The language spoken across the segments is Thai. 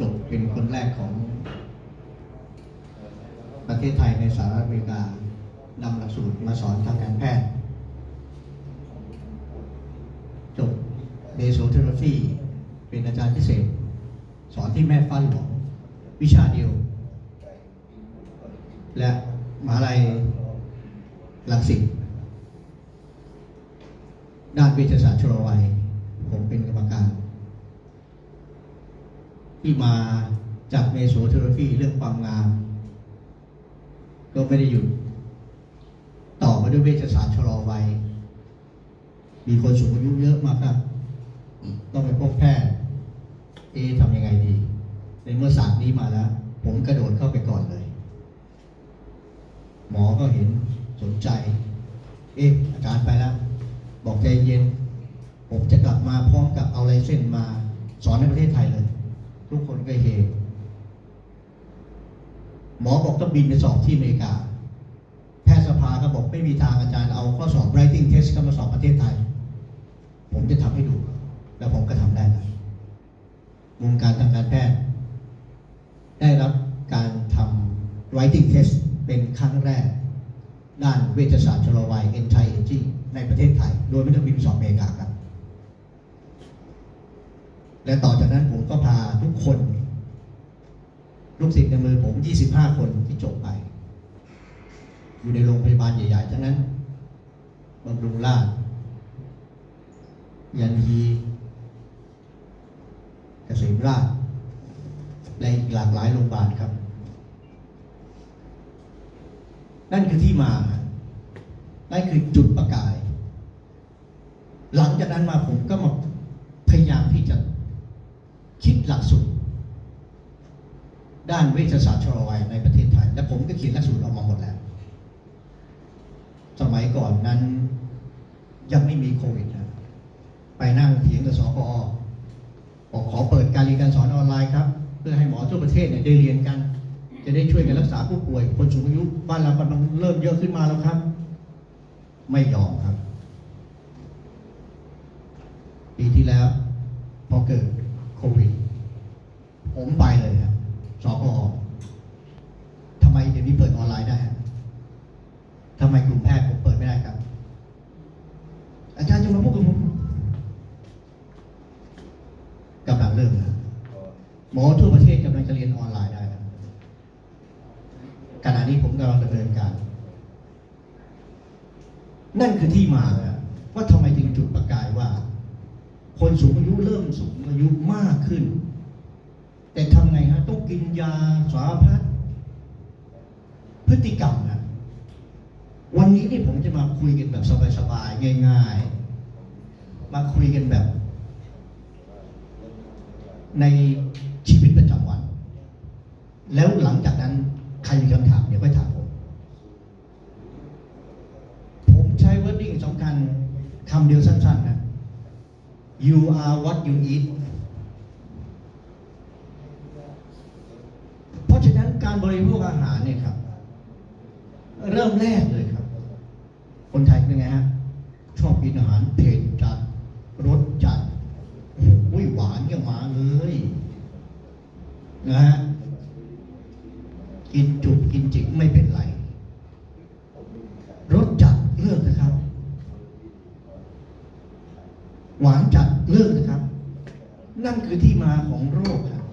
จบเป็นคนแรกของประเทศไทยในสหรัฐอเมริกานำหลักสูตรมาสอนทางการแพทย์ จบเบโซเทอราฟีเป็นอาจารย์พิเศษ สอนที่แม่ฟ้าหลวงวิชาเดียว และมหาลัยลังสิตด้านเวชศาสตร์ชลวัย ผมเป็นกรรมการ ที่มาจากเมโซเทอราฟีเรื่องความงาม ก็ไม่ได้หยุดต่อมาด้วยเวชศาสตร์ชะลอวัย มีคนสูงอายุเยอะมากครับ ต้องไปพบแพทย์ เอทำยังไงดี ในเมื่อศาสตร์นี้มาแล้ว ผมกระโดดเข้าไปก่อนเลย หมอก็เห็นสนใจ เอ๊ะอาจารย์ไปแล้ว บอกใจเย็น ผมจะกลับมาพร้อมกับเอาไลเส้นมา สอนในประเทศไทยเลย ทุกคนก็เฮหมอบอกต้องบินไปสอบที่อเมริกา แพทยสภาก็บอกไม่มีทางอาจารย์เอาข้อสอบ writing test เข้ามาสอบประเทศไทย ผมจะทำให้ดู แล้วผมก็ทำได้แล้ววงการทางการแพทย์ ได้รับการทำ writing test เป็นครั้งแรก ด้านเวชศาสตร์ชะลอวัย anti aging ในประเทศไทย โดยไม่ต้องบินสอบอเมริกาครับ และต่อจากนั้นผมก็พาทุกคน ลูกศิษย์ในมือผม 25 คนที่จบไป อยู่ในโรงพยาบาลใหญ่ๆทั้งนั้นบำรุงราษฎร์ยันฮีเกษมราชและอีกหลากหลายโรงพยาบาลครับ นั่นคือที่มา นั่นคือจุดประกาย หลังจากนั้นมาผมก็มาพยายามที่จะคิดหลักสูตร ด้านเวชศาสตร์ชลวัยในประเทศไทย และผมก็เขียนหลักสูตรออกมาหมดแล้ว สมัยก่อนนั้นยังไม่มีโควิดนะไปนั่งเถียงกับสกอบอกขอเปิดการเรียนการสอนออนไลน์ครับ เพื่อให้หมอทั่วประเทศเนี่ยได้เรียนกัน จะได้ช่วยกันรักษาผู้ป่วย คนสูงอายุบ้านเรากำลังเริ่มเยอะขึ้นมาแล้วครับ ไม่ยอมครับ ปีที่แล้ว พอเกิดโควิด ทำไมกลุ่มแพทย์ผมเปิดไม่ได้ครับ อาจารย์จะมาพูดกับผมกำลังเริ่มนะหมอทั่วประเทศกำลังจะเรียนออนไลน์ได้ขณะนี้ผมกำลังดำเนินการ นั่นคือที่มาว่าทำไมถึงจุดประกายว่า คนสูงอายุเริ่มสูงอายุมากขึ้น แต่ทำไงฮะ ต้องกินยาสารพัดพฤติกรรมนะ วันนี้นี่ผมจะมาคุยกันแบบสบายๆง่าย ๆ มาคุยกันแบบ ในชีวิตประจำวัน แล้วหลังจากนั้นใครมีคำถามเดี๋ยวค่อยถามผม ผมใช้ wording สำคัญคำเดียวสั้นๆนะ you are what you eat เพราะฉะนั้นการบริโภคอาหารเนี่ยครับ เริ่มแรกเลย คนไทยเป็นไงฮะ ชอบกินอาหารเผ็ดจัดรสจัดโอ้ยหวานยังมาเลยนะฮะกินจุกกินจิกไม่เป็นไรรสจัดเลิกนะครับ หวานจัดเลิกนะครับ นั่นคือที่มาของโรคครับ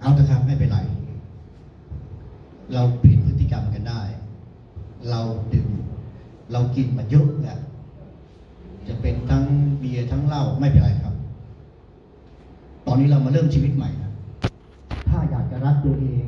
เอาเถอะครับไม่เป็นไร เราเปลี่ยนพฤติกรรมกันได้ เราดื่ม เรา กินมาเยอะแล้วจะเป็นทั้งเบียร์ทั้งเหล้าไม่เป็นไรครับ ตอนนี้เรามาเริ่มชีวิตใหม่นะถ้าอยากจะรักตัวเอง